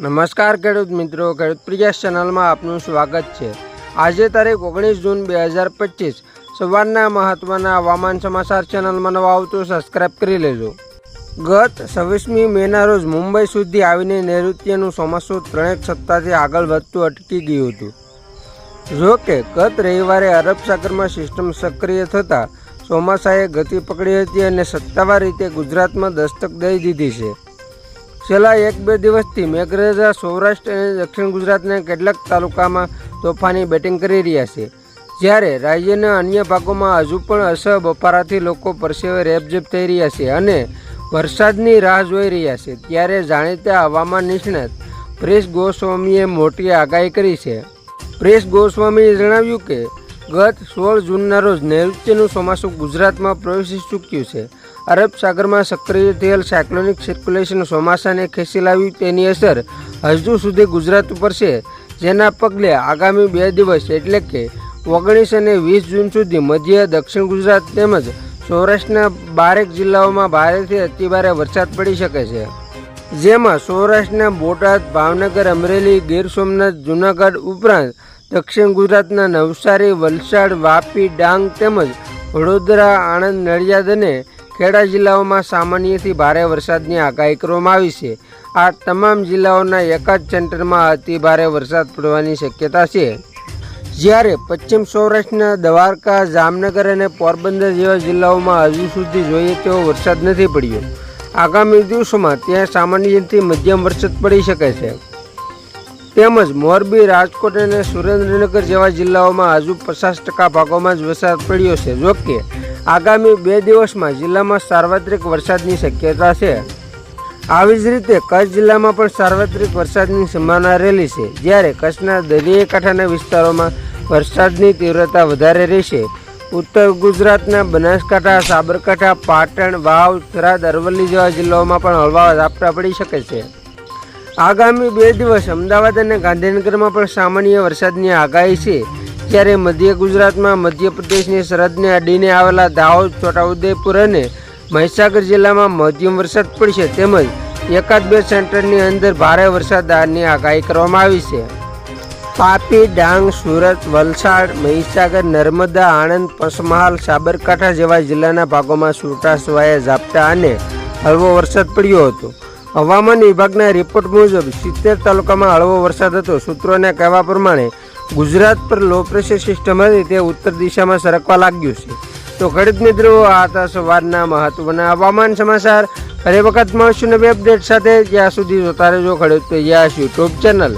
નમસ્કાર ખેડૂત મિત્રો, ખેડૂત પ્રિયા ચેનલમાં આપનું સ્વાગત છે. આજે તારીખ ઓગણીસ જૂન બે હજાર પચીસ. સવારના મહત્ત્વના હવામાન સમાચાર ચેનલમાં નવા આવતું સબસ્ક્રાઇબ કરી લેજો. ગત છવ્વીસમી મેના રોજ મુંબઈ સુધી આવીને નૈઋત્યનું ચોમાસું ત્રણેક સપ્તાહથી આગળ વધતું અટકી ગયું હતું. જો કે, ગત રવિવારે અરબ સાગરમાં સિસ્ટમ સક્રિય થતાં ચોમાસાએ ગતિ પકડી હતી અને સત્તાવાર રીતે ગુજરાતમાં દસ્તક દઈ દીધી છે. છેલ્લા એક બે દિવસથી મેઘરાજા સૌરાષ્ટ્ર અને દક્ષિણ ગુજરાતના કેટલાક તાલુકામાં તોફાની બેટિંગ કરી રહ્યા છે. જ્યારે રાજ્યના અન્ય ભાગોમાં હજુ પણ અસહ બફારાથી લોકો પરસેવે રેપઝેપ થઈ રહ્યા છે અને વરસાદની રાહ જોઈ રહ્યા છે, ત્યારે જાણીતા હવામાન નિષ્ણાત પ્રેસ ગોસ્વામીએ મોટી આગાહી કરી છે. પ્રેસ ગોસ્વામીએ જણાવ્યું કે, ગત સોળ જૂનના રોજ નૈઋત્યનું ચોમાસું ગુજરાતમાં પ્રવેશી ચૂક્યું છે. અરબ સાગરમાં સક્રિય થયેલ સાયક્લોનિક સર્ક્યુલેશન ચોમાસાને ખેંચી લાવ્યું તેની અસર હજુ સુધી ગુજરાત ઉપર છે. જેના પગલે આગામી બે દિવસ એટલે કે ઓગણીસ અને વીસ જૂન સુધી મધ્ય, દક્ષિણ ગુજરાત તેમજ સૌરાષ્ટ્રના બારેક જિલ્લાઓમાં ભારેથી અતિભારે વરસાદ પડી શકે છે. જેમાં સૌરાષ્ટ્રના બોટાદ, ભાવનગર, અમરેલી, ગીર સોમનાથ, જૂનાગઢ ઉપરાંત દક્ષિણ ગુજરાતના નવસારી, વલસાડ, વાપી, ડાંગ તેમજ વડોદરા, આણંદ, નડિયાદ અને ખેડા જિલ્લાઓમાં સામાન્યથી ભારે વરસાદની આગાહી કરવામાં આવી છે. આ તમામ જિલ્લાઓના એકાદ સેન્ટરમાં અતિ ભારે વરસાદ પડવાની શક્યતા છે. જ્યારે પશ્ચિમ સૌરાષ્ટ્રના દ્વારકા, જામનગર અને પોરબંદર જેવા જિલ્લાઓમાં હજુ સુધી જોઈએ તેવો વરસાદ નથી પડ્યો. આગામી દિવસોમાં ત્યાં સામાન્યથી મધ્યમ વરસાદ પડી શકે છે. તેમજ મોરબી, રાજકોટ અને સુરેન્દ્રનગર જેવા જિલ્લાઓમાં હજુ પચાસ ટકા ભાગોમાં જ વરસાદ પડ્યો છે. જોકે આગામી બે દિવસમાં જિલ્લામાં સાર્વત્રિક વરસાદની શક્યતા છે. આવી જ રીતે કચ્છ જિલ્લામાં પણ સાર્વત્રિક વરસાદની સંભાવના રહેલી છે. જ્યારે કચ્છના દરિયાઈ કાંઠાના વિસ્તારોમાં વરસાદની તીવ્રતા વધારે રહેશે. ઉત્તર ગુજરાતના બનાસકાંઠા, સાબરકાંઠા, પાટણ, વાવ, થરાદ, અરવલ્લી જેવા જિલ્લાઓમાં પણ હળવા ઝાપટા પડી શકે છે. આગામી બે દિવસ અમદાવાદ અને ગાંધીનગરમાં પણ સામાન્ય વરસાદની આગાહી છે. જ્યારે મધ્ય ગુજરાતમાં મધ્યપ્રદેશની સરહદને અડીને આવેલા દાહોદ, છોટાઉદેપુર અને મહીસાગર જિલ્લામાં મધ્યમ વરસાદ પડશે તેમજ એકાદ બે સેન્ટરની અંદર ભારે વરસાદની આગાહી કરવામાં આવી છે. તાપી, ડાંગ, સુરત, વલસાડ, મહીસાગર, નર્મદા, આણંદ પંચમહાલ સાબરકાંઠા જેવા જિલ્લાના ભાગોમાં છૂટાછવાયા ઝાપટા અને હળવો વરસાદ પડ્યો હતો. હવામાન વિભાગના રિપોર્ટ મુજબ સિત્તેર તાલુકામાં હળવો વરસાદ હતો. સૂત્રોના કહેવા પ્રમાણે ગુજરાત પર લો પ્રેશર સિસ્ટમ હતી તે ઉત્તર દિશામાં સરકવા લાગ્યું છે. તો ખેડૂત મિત્રો આ હતા સવારના મહત્વના હવામાન સમાચાર, ફરી વખત મળશું નવી અપડેટ સાથે. જ્યાં સુધી જોતા રહેજો ખેડૂત યસ યુટ્યુબ ચેનલ.